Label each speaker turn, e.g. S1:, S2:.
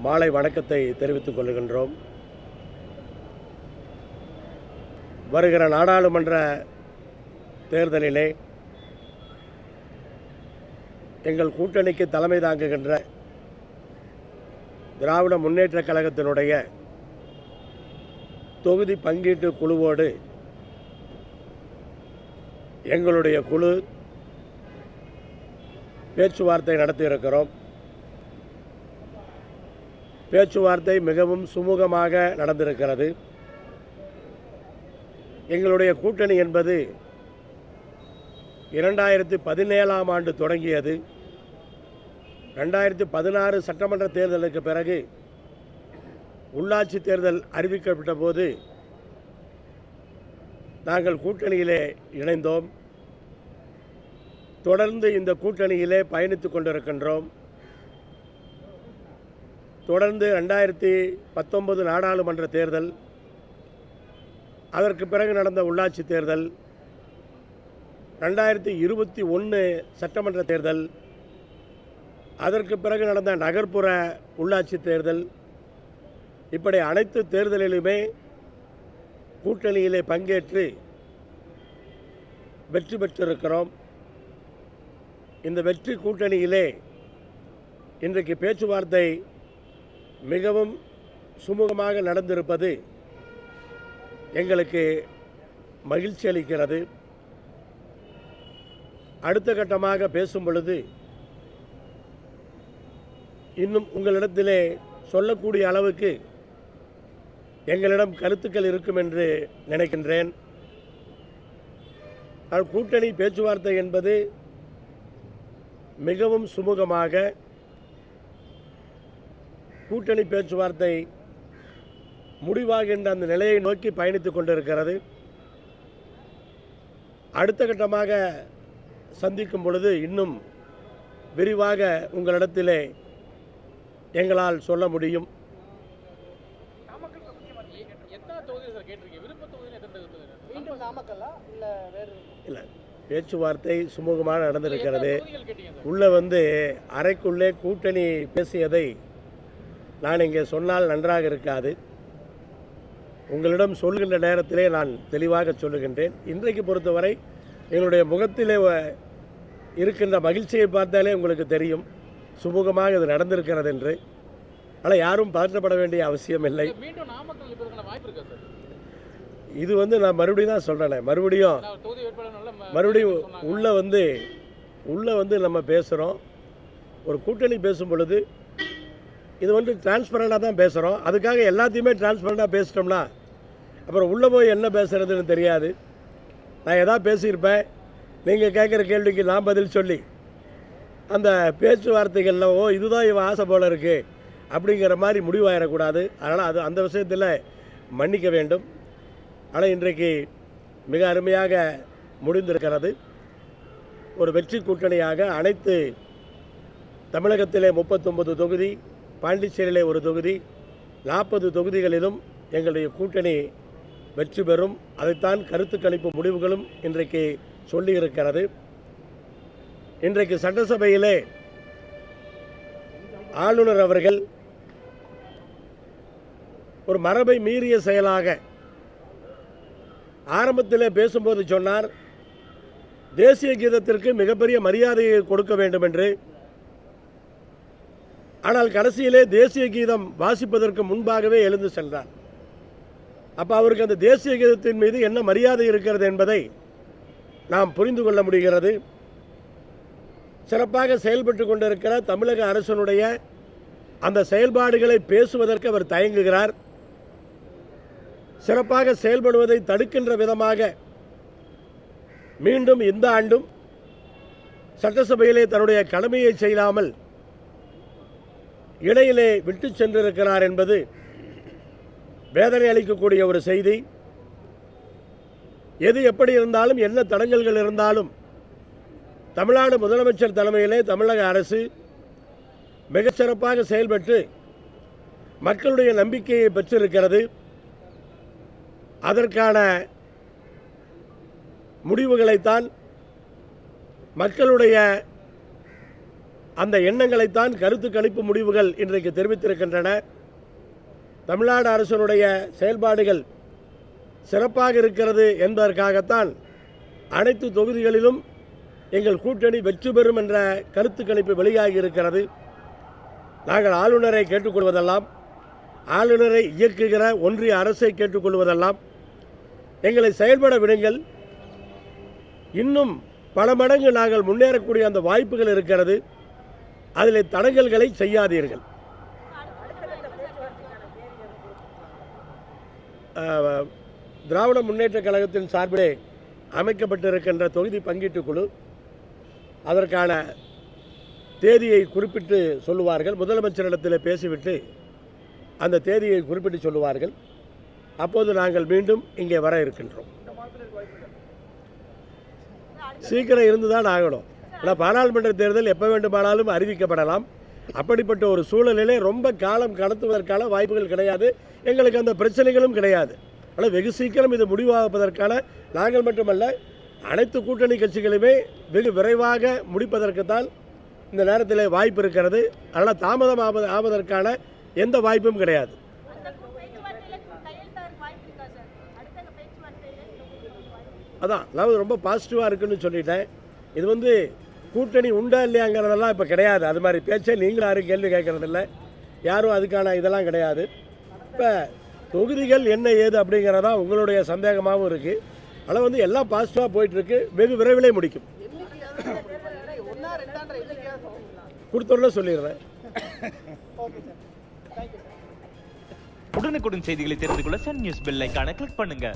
S1: மாலை வணக்கத்தை தெரிவித்துக் கொள்கின்றோம். வருகிற நாடாளுமன்ற தேர்தலிலே எங்கள் கூட்டணிக்கு தலைமை தாங்குகின்ற திராவிட முன்னேற்றக் கழகத்தினுடைய தொகுதி பங்கீட்டு குழுவோடு எங்களுடைய குழு பேச்சுவார்த்தை நடத்தியிருக்கிறோம். பேச்சுவார்த்தை மிகவும் சுமூகமாக நடந்திருக்கிறது. எங்களுடைய கூட்டணி என்பது இரண்டாயிரத்தி பதினேழாம் ஆண்டு தொடங்கியது. ரெண்டாயிரத்தி பதினாறு சட்டமன்ற தேர்தலுக்கு பிறகு உள்ளாட்சி தேர்தல் அறிவிக்கப்பட்ட போது நாங்கள் கூட்டணியிலே இணைந்தோம். தொடர்ந்து இந்த கூட்டணியிலே பயணித்துக் கொண்டிருக்கின்றோம். தொடர்ந்து ரெண்டாயிரத்தி பத்தொன்பது நாடாளுமன்ற தேர்தல் அதற்கு பிறகு நடந்த உள்ளாட்சி தேர்தல் ரெண்டாயிரத்தி இருபத்தி ஒன்று சட்டமன்ற தேர்தல் அதற்கு பிறகு நடந்த நகர்ப்புற உள்ளாட்சி தேர்தல். இப்படி அனைத்து தேர்தலிலுமே கூட்டணியிலே பங்கேற்று வெற்றி பெற்றிருக்கிறோம். இந்த வெற்றி கூட்டணியிலே இன்றைக்கு பேச்சுவார்த்தை மிகவும் சுமூகமாக நடந்திருப்பது எங்களுக்கு மகிழ்ச்சி அளிக்கிறது. அடுத்த கட்டமாக பேசும் பொழுது இன்னும் உங்களிடத்திலே சொல்லக்கூடிய அளவுக்கு எங்களிடம் கருத்துக்கள் இருக்கும் என்று நினைக்கின்றேன். கூட்டணி பேச்சுவார்த்தை என்பது மிகவும் சுமூகமாக கூட்டணி பேச்சுவார்த்தை முடிவாகின்ற அந்த நிலையை நோக்கி பயணித்துக் கொண்டிருக்கிறது. அடுத்த கட்டமாக சந்திக்கும் பொழுது இன்னும் விரிவாக உங்களிடத்திலே எங்களால் சொல்ல முடியும்.
S2: இல்ல
S1: பேச்சுவார்த்தை சுமூகமாக நடந்திருக்கிறது. உள்ளே வந்து அறைக்குள்ளே கூட்டணி பேசியதை நான் இங்கே சொன்னால் நன்றாக இருக்காது. உங்களிடம் சொல்கின்ற நேரத்திலே நான் தெளிவாக சொல்லுகின்றேன். இன்றைக்கு பொறுத்தவரை எங்களுடைய முகத்திலே இருக்கின்ற மகிழ்ச்சியை பார்த்தாலே உங்களுக்கு தெரியும். சுமூகமாக இது நடந்திருக்கிறது என்று ஆனால் யாரும் பதற்றப்பட வேண்டிய அவசியம் இல்லை. இது வந்து நான் மறுபடியும் தான் சொல்கிறேன் மறுபடியும் மறுபடியும். உள்ளே வந்து உள்ளே வந்து நம்ம பேசுகிறோம் ஒரு கூட்டணி பேசும் பொழுது இது வந்து டிரான்ஸ்பரண்டாக தான் பேசுகிறோம் அதுக்காக எல்லாத்தையுமே டிரான்ஸ்பரண்டாக பேசிட்டோம்னா அப்புறம் உள்ளே போய் என்ன பேசுகிறதுன்னு தெரியாது. நான் எதா பேசியிருப்பேன். நீங்கள் கேட்குற கேள்விக்கு நான் பதில் சொல்லி அந்த பேச்சுவார்த்தைகளில் ஓ இதுதான் இவன் ஆசை போல இருக்குது அப்படிங்கிற மாதிரி முடிவாயிடக்கூடாது. அதனால் அது அந்த விஷயத்தில் மன்னிக்க வேண்டும். ஆனால் இன்றைக்கு மிக அருமையாக முடிந்திருக்கிறது. ஒரு வெற்றி கூட்டணியாக அனைத்து தமிழகத்திலே முப்பத்தொன்பது தொகுதி பாண்டிச்சேரியிலே ஒரு தொகுதி நாற்பது தொகுதிகளிலும் எங்களுடைய கூட்டணி வெற்றி பெறும். அதைத்தான் கருத்து கணிப்பு முடிவுகளும் இன்றைக்கு சொல்லியிருக்கிறது. இன்றைக்கு சட்டசபையிலே ஆளுநர் அவர்கள் ஒரு மரபை மீறிய செயலாக ஆரம்பத்திலே பேசும்போது சொன்னார் தேசிய கீதத்திற்கு மிகப்பெரிய மரியாதையை கொடுக்க வேண்டும் என்று ஆனால் கடைசியிலே தேசிய கீதம் வாசிப்பதற்கு முன்பாகவே எழுந்து சென்றார். அப்போ அவருக்கு அந்த தேசிய கீதத்தின் மீது என்ன மரியாதை இருக்கிறது என்பதை நாம் புரிந்து கொள்ள முடிகிறது. சிறப்பாக செயல்பட்டு கொண்டிருக்கிற தமிழக அரசனுடைய அந்த செயல்பாடுகளை பேசுவதற்கு அவர் தயங்குகிறார். சிறப்பாக செயல்படுவதை தடுக்கின்ற விதமாக மீண்டும் இந்த ஆண்டும் சட்டசபையிலே தன்னுடைய கடமையை செய்யாமல் இடையிலே விட்டு சென்றிருக்கிறார் என்பது வேதனை அளிக்கக்கூடிய ஒரு செய்தி. எது எப்படி இருந்தாலும் என்ன தடங்கல்கள் இருந்தாலும் தமிழ்நாடு முதலமைச்சர் தலைமையிலே தமிழக அரசு மிகச்சிறப்பாக செயல்பட்டு மக்களுடைய நம்பிக்கையை பெற்றிருக்கிறது. அதற்கான முடிவுகளைத்தான் மக்களுடைய அந்த எண்ணங்களைத்தான் கருத்து கணிப்பு முடிவுகள் இன்றைக்கு தெரிவித்திருக்கின்றன. தமிழ்நாடு அரசனுடைய செயல்பாடுகள் சிறப்பாக இருக்கிறது என்பதற்காகத்தான் அனைத்து தொகுதிகளிலும் எங்கள் கூட்டணி வெற்றி பெறும் என்ற கருத்து கணிப்பு வெளியாகி இருக்கிறது. நாங்கள் ஆளுநரை கேட்டுக்கொள்வதெல்லாம் ஆளுநரை இயக்குகிற ஒன்றிய அரசை கேட்டுக்கொள்வதெல்லாம் எங்களை செயல்பட விடுங்கள். இன்னும் பல மடங்கு நாங்கள் முன்னேறக்கூடிய அந்த வாய்ப்புகள் இருக்கிறது. அதில் தடங்கல்களை செய்யாதீர்கள். திராவிட முன்னேற்றக் கழகத்தின் சார்பிலே அமைக்கப்பட்டிருக்கின்ற தொகுதி பங்கீட்டுக் குழு அதற்கான தேதியை குறிப்பிட்டு சொல்லுவார்கள். முதலமைச்சரிடத்தில் பேசிவிட்டு அந்த தேதியை குறிப்பிட்டு சொல்லுவார்கள். அப்போது நாங்கள் மீண்டும் இங்கே வர இருக்கின்றோம். சீக்கிரம் இருந்து தான் ஆகணும். ஆனால் பாராளுமன்ற தேர்தல் எப்போ வேண்டுமானாலும் அறிவிக்கப்படலாம். அப்படிப்பட்ட ஒரு சூழலிலே ரொம்ப காலம் கடத்துவதற்கான வாய்ப்புகள் கிடையாது. எங்களுக்கு அந்த பிரச்சனைகளும் கிடையாது. ஆனால் வெகு சீக்கிரம் இது முடிவாகுவதற்கான நாங்கள் மட்டுமல்ல அனைத்து கூட்டணி கட்சிகளுமே வெகு விரைவாக முடிப்பதற்குத்தான் இந்த நேரத்தில் வாய்ப்பு இருக்கிறது. அதனால் தாமதம் ஆவது ஆவதற்கான எந்த வாய்ப்பும் கிடையாது. அதான் அதாவது ரொம்ப பாசிட்டிவாக இருக்குன்னு சொல்லிட்டேன். இது வந்து கூட்டணி உண்டா இல்லையாங்கிறதெல்லாம் இப்போ கிடையாது. அது மாதிரி பேச்சே நீங்களும் யாரும் கேள்வி கேட்கறதில்ல. யாரும் அதுக்கான இதெல்லாம் கிடையாது. இப்போ தொகுதிகள் என்ன ஏது அப்படிங்கிறதா உங்களுடைய சந்தேகமாகவும் இருக்குது ஆனால் வந்து எல்லாம் பாசிட்டிவாக போயிட்டுருக்கு. வெகு விரைவிலே முடிக்கும்.
S2: எண்ணிக்கையாவது
S1: சொல்லிடுறேன்.
S3: உடனுக்குடன் செய்திகளை தெரிந்து கொள்ள சன் நியூஸ் பெல் ஐக்கான கிளிக் பண்ணுங்க.